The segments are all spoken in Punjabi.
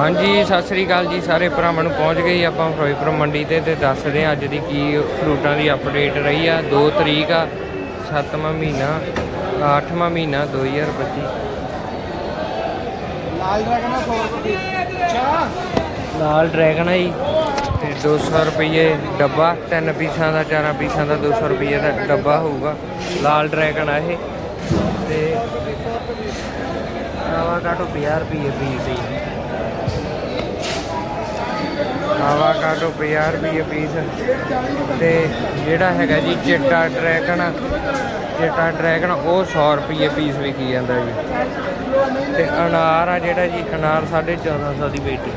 ਹਾਂਜੀ ਸਤਿ ਸ੍ਰੀ ਅਕਾਲ ਜੀ ਸਾਰੇ ਭਰਾਵਾਂ ਨੂੰ ਪਹੁੰਚ ਗਏ ਆਪਾਂ ਫਿਰੋਜ਼ਪੁਰ ਮੰਡੀ ਤੇ ਤੇ ਦੱਸਦੇ ਹਾਂ ਅੱਜ ਦੀ ਕੀ ਫਰੂਟਾਂ ਦੀ ਅਪਡੇਟ ਰਹੀ ਆ। 2 ਤਰੀਕ ਆ 7ਵਾਂ ਮਹੀਨਾ 8ਵਾਂ ਮਹੀਨਾ 2025 ਲਾਲ ਡਰੈਗਨ 100 ਰੁਪਏ। ਅੱਛਾ ਲਾਲ ਡਰੈਗਨ ਆ ਜੀ ਤੇ 200 ਰੁਪਏ ਡੱਬਾ ਤਿੰਨ ਪੀਸਾਂ ਦਾ ਚਾਰਾਂ ਪੀਸਾਂ ਦਾ 200 ਰੁਪਏ ਦਾ ਡੱਬਾ ਹੋਊਗਾ। ਲਾਲ ਡਰੈਗਨ ਆ ਇਹ ਤੇ ਆਵਾਕਾਡੋ 50 ਰੁਪਏ। ਪੀਸ ਜੀ ਆਵਾਕਾਡੋ 50 ਰੁਪਏ ਪੀਸ ਤੇ ਜਿਹੜਾ ਹੈਗਾ ਜੀ ਚਿੱਟਾ ਡਰੈਗਨ ਚਿੱਟਾ ਡਰੈਗਨ ਉਹ 100 ਰੁਪਏ ਪੀਸ ਵਿਕੀ ਜਾਂਦਾ ਜੀ। ਤੇ ਅਨਾਰ ਆ ਜਿਹੜਾ ਜੀ, ਅਨਾਰ 1450 ਦੀ ਪੇਟੀ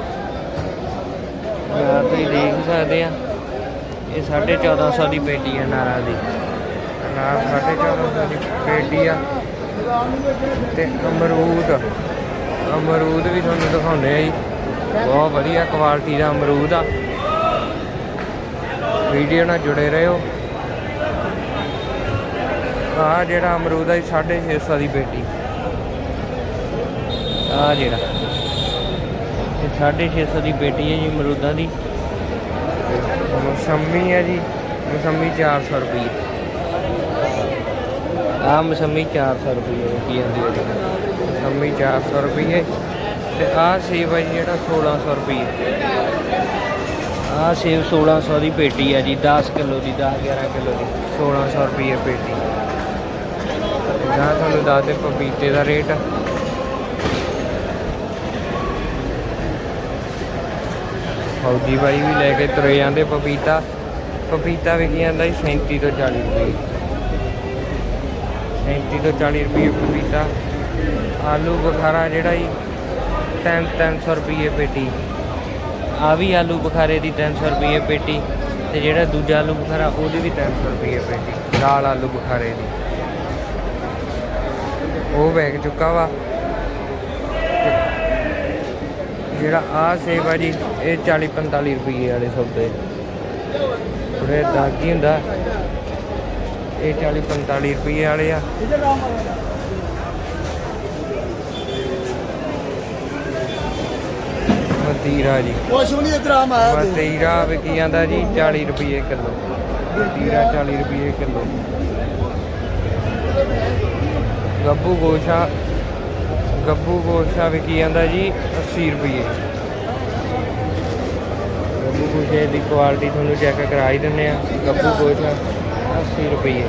ਅਨਾਰ ਤੁਸੀਂ ਦੇਖ ਸਕਦੇ ਆ, ਇਹ 1450 ਦੀ ਪੇਟੀ ਹੈ ਅਨਾਰਾਂ ਦੀ। ਅਨਾਰ 1450 ਦੀ ਪੇਟੀ ਆ। ਤੇ ਅਮਰੂਦ ਅਮਰੂਦ ਵੀ ਤੁਹਾਨੂੰ ਦਿਖਾਉਂਦੇ ਆ ਜੀ। ਬਹੁਤ ਵਧੀਆ ਕੁਆਲਿਟੀ ਦਾ ਅਮਰੂਦ ਆ। ਵੀਡੀਓ ਨਾਲ ਜੁੜੇ ਰਹੋ। ਆ ਜਿਹੜਾ ਅਮਰੂਦ ਆ ਜੀ 650 ਦੀ ਪੇਟੀ। ਆ ਜਿਹੜਾ। ਇਹ 650 ਦੀ ਪੇਟੀ ਹੈ ਜੀ ਅਮਰੂਦਾਂ ਦੀ। ਮੌਸਮੀ ਹੈ ਜੀ, ਮੌਸਮੀ 400 ਰੁਪਏ ਆ ਮੌਸਮੀ 400 ਰੁਪਏ ਕੀ ਜਾਂਦੀ ਹੈ ਜੀ। ਮੌਸਮੀ 400 ਰੁਪਏ ਤੇ ਆ ਸੇਬ ਹੈ ਜੀ ਜਿਹੜਾ 1600 ਰੁਪਏ ਆ ਸੇਬ 1600 ਦੀ ਪੇਟੀ ਆ ਜੀ 10 ਕਿਲੋ ਦੀ 10 11 ਕਿਲੋ ਦੀ 1600 ਰੁਪਏ ਪੇਟੀ। ਜਾਂ ਤੁਹਾਨੂੰ ਦੱਸ ਦੇ ਪਪੀਤੇ ਦਾ ਰੇਟ। ਫੌਜੀ ਬਾਈ ਵੀ ਲੈ ਕੇ ਤੁਰੇ ਜਾਂਦੇ ਪਪੀਤਾ। ਪਪੀਤਾ ਵਿਕੀ ਜਾਂਦਾ ਜੀ 37 ਤੋਂ 40 ਰੁਪਏ 37 ਤੋਂ 40 ਰੁਪਏ ਪਪੀਤਾ। ਆਲੂ ਬੁਖਾਰਾ ਜਿਹੜਾ ਜੀ 3 300 ਰੁਪਏ ਪੇਟੀ। ਆ ਵੀ ਆਲੂ ਬੁਖਾਰੇ ਦੀ 300 ਰੁਪਏ ਪੇਟੀ ਤੇ ਜਿਹੜਾ ਦੂਜਾ ਆਲੂ ਬੁਖਾਰਾ ਉਹਦੀ ਵੀ 300 ਰੁਪਏ ਪੇਟੀ ਲਾਲ ਆਲੂ ਬੁਖਾਰੇ ਦੀ। ਉਹ ਵੇਚ ਚੁੱਕਾ ਵਾ। ਜਿਹੜਾ ਆ ਸੇਬ ਆ ਜੀ, ਇਹ 40 45 ਰੁਪਏ ਵਾਲੇ ਸੌਦੇ ਥੋੜੇ ਦਾਗੀ ਹੁੰਦਾ? ਇਹ 40 45 ਰੁਪਏ ਵਾਲੇ ਆ। ਮਤੀਰਾ ਜੀ। ਕੁਛ ਵੀ ਨਹੀਂ ਇਧਰ ਆ ਮਾਇਆ ਦੇ। ਮਤੀਰਾ ਵਿਕੀ ਜਾਂਦਾ ਜੀ 40 ਰੁਪਏ ਕਿਲੋ। ਮਤੀਰਾ 40 ਰੁਪਏ ਕਿਲੋ। ਗੱਬੂ ਗੋਸ਼ਾ ਗੱਬੂ ਗੋਸ਼ਾ ਵਿਕੀ ਜਾਂਦਾ ਜੀ 80 ਰੁਪਏ ਗੱਬੂ ਗੋਸ਼ੇ ਦੀ ਕੁਆਲਿਟੀ ਤੁਹਾਨੂੰ ਚੈੱਕ ਕਰਾ ਹੀ ਦਿੰਨੇ ਆ। ਗੱਬੂ ਗੋਸ਼ਾ 80 ਰੁਪਏ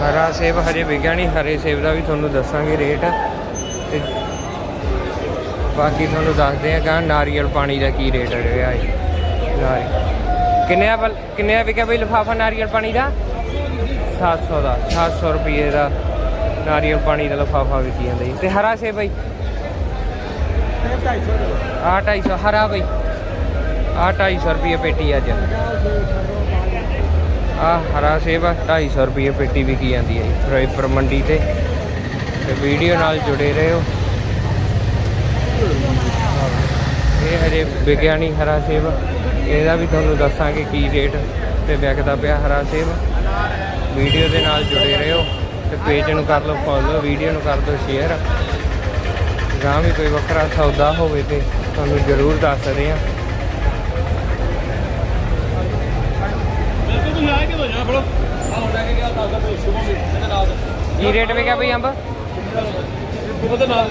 ਹਰਾ ਸੇਬ ਹਜੇ ਵਿਕਿਆ ਨਹੀਂ ਹਰੇ ਸੇਬ ਦਾ ਵੀ ਤੁਹਾਨੂੰ ਦੱਸਾਂਗੇ ਰੇਟ। ਤੇ ਬਾਕੀ ਤੁਹਾਨੂੰ ਦੱਸਦੇ ਆ ਕਿ ਨਾਰੀਅਲ ਪਾਣੀ ਦਾ ਕੀ ਰੇਟ ਰਿਹਾ ਹੈ। ਨਾਰੀ ਕਿੰਨੇ ਆ ਬਲ- ਕਿੰਨੇ ਆ ਵਿਕਿਆ ਬਈ ਲਿਫਾਫਾ ਨਾਰੀਅਲ ਪਾਣੀ ਦਾ? 700 ਦਾ 700 ਰੁਪਏ ਦਾ ਨਾਰੀਅਲ ਪਾਣੀ ਦਾ ਲਿਫਾਫਾ ਵਿਕੀ ਜਾਂਦਾ ਜੀ। ਤੇ ਹਰਾ ਸੇਬ ਬਈ? ਆ 250 ਹਰਾ ਬਈ? ਆ 250 ਰੁਪਏ ਪੇਟੀ ਅੱਜ। ਆ ਹਰਾ ਸੇਬ ਆ 250 ਰੁਪਏ ਪੇਟੀ ਵਿਕੀ ਜਾਂਦੀ ਹੈ ਜੀ ਫਿਰੋਜ਼ਪੁਰ ਮੰਡੀ ਤੇ। ਤੇ ਵੀਡੀਓ ਨਾਲ ਜੁੜੇ ਰਹੋ। ਇਹ ਹਜੇ ਵਿਕਿਆ ਨਹੀਂ ਹਰਾ ਸੇਬ। ਇਹਦਾ ਵੀ ਤੁਹਾਨੂੰ ਦੱਸਾਂਗੇ ਕੀ ਰੇਟ ਤੇ ਵਿਕਦਾ ਪਿਆ ਹਰਾ ਸੇਬ। ਵੀਡੀਓ ਦੇ ਨਾਲ ਜੁੜੇ ਰਹੋ ਤੇ ਪੇਜ ਨੂੰ ਕਰ ਲਓ ਫੋਲੋ ਵੀਡੀਓ ਨੂੰ ਕਰ ਦਿਓ ਸ਼ੇਅਰ ਗਾਂ ਵੀ ਕੋਈ ਵੱਖਰਾ ਸੌਦਾ ਹੋਵੇ ਤੇ ਤੁਹਾਨੂੰ ਜ਼ਰੂਰ ਦੱਸਦੇ ਆ ਤੁਸੀਂ ਕਿ ਗਿਆ ਦੱਸਦਾ ਕੋਈ ਸ਼ੁਭਮ ਵੀ ਇਹਦੇ ਨਾਲ ਕੀ ਰੇਟ ਵਿਕਿਆ ਬਈ ਅੰਬ? ਉਹਦੇ ਨਾਲ।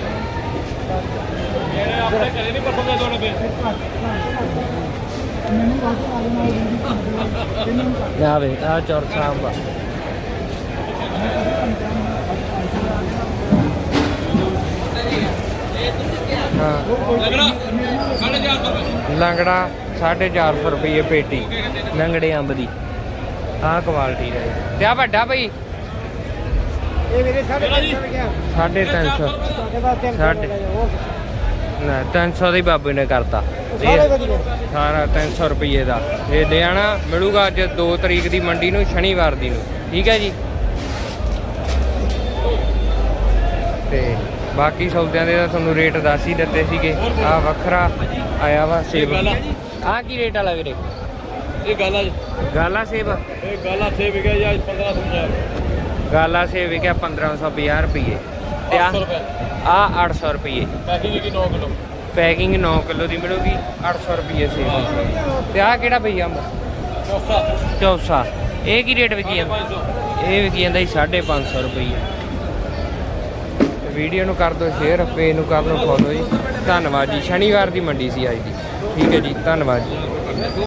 ਮੇਰੇ ਆਪਣੇ ਘਰੇ ਨਹੀਂ ਪਰਸੋਂ ਦੇ ਦੋ ਡੱਬੇ ਆ ਵੇ ਆ। ਲੱਗਣਾ 450 ਰੁਪਏ। ਲੰਗੜਾ 450 ਰੁਪਏ ਪੇਟੀ ਲੰਗੜੇ ਅੰਬ ਦੀ। ਆਹ ਕੁਆਲਿਟੀ ਦਾ ਹੈ। ਤੇ ਆ ਵੱਡਾ ਬਈ? ਇਹ ਮੇਰੇ ਸਾਡੇ ਕਿਹੜਾ ਜੀ? ਗਿਆ 350 ਸਾਡੇ ਵਾਸਤੇ ਸਾਡੇ। ਨਾ 300 ਦਾ ਹੀ ਬਾਬੇ ਨੇ ਕਰਤਾ। ਸਾਰੇ ਇਹ ਵਧੀਆ। ਸਾਰਾ 300 ਰੁਪਏ ਦਾ। ਇਹ ਦੇਣਾ ਮਿਲੂਗਾ ਅੱਜ 2 ਤਰੀਕ ਦੀ ਮੰਡੀ ਨੂੰ ਸ਼ਨੀਵਾਰ ਦੀ ਨੂੰ। ਠੀਕ ਹੈ ਜੀ? ਤੇ ਬਾਕੀ ਸੌਦਿਆਂ ਦੇ ਤਾਂ ਤੁਹਾਨੂੰ ਰੇਟ ਦੱਸ ਹੀ ਦਿੱਤੇ ਸੀਗੇ। ਆ ਵੱਖਰਾ ਆਇਆ ਵਾ ਸੇਬ। ਆ ਕੀ ਰੇਟ ਵਾਲਾ ਵੀਰੇ? ਇਹ ਗੱਲ ਜੀ। ਗਾਲਾ ਸੇਬ? ਇਹ ਗੱਲ ਥੇ ਵਿਕਿਆ ਜੀ ਅੱਜ 1500 ਗਾਲਾ ਸੇਬ ਵਿਕਿਆ 1550 ਰੁਪਏ ਤੇ ਆ 800 ਰੁਪਏ। ਆ 800 ਰੁਪਏ ਪੈਕਿੰਗ ਕੀ 9 ਕਿਲੋ। ਪੈਕਿੰਗ 9 ਕਿਲੋ ਦੀ ਮਿਲੂਗੀ 800 ਰੁਪਏ ਸੇਬ। ਤੇ ਆ ਕਿਹੜਾ ਭਈ ਅੰਬ? ਚੌਸਾ। ਚੌਸਾ। ਇਹ ਕੀ ਰੇਟ ਵਿਕੀ ਜਾਂਦਾ? 500 ਇਹ ਵਿਕੀ ਜਾਂਦਾ ਜੀ 550 ਰੁਪਏ ਵੀਡੀਓ ਨੂੰ ਕਰ ਦਿਓ ਸ਼ੇਅਰ ਪੇਜ ਨੂੰ ਕਰ ਲਓ ਫੋਲੋ ਜੀ। ਧੰਨਵਾਦ ਜੀ। ਸ਼ਨੀਵਾਰ ਦੀ ਮੰਡੀ ਸੀ ਅੱਜ ਦੀ। ਠੀਕ ਹੈ ਜੀ ਧੰਨਵਾਦ ਜੀ।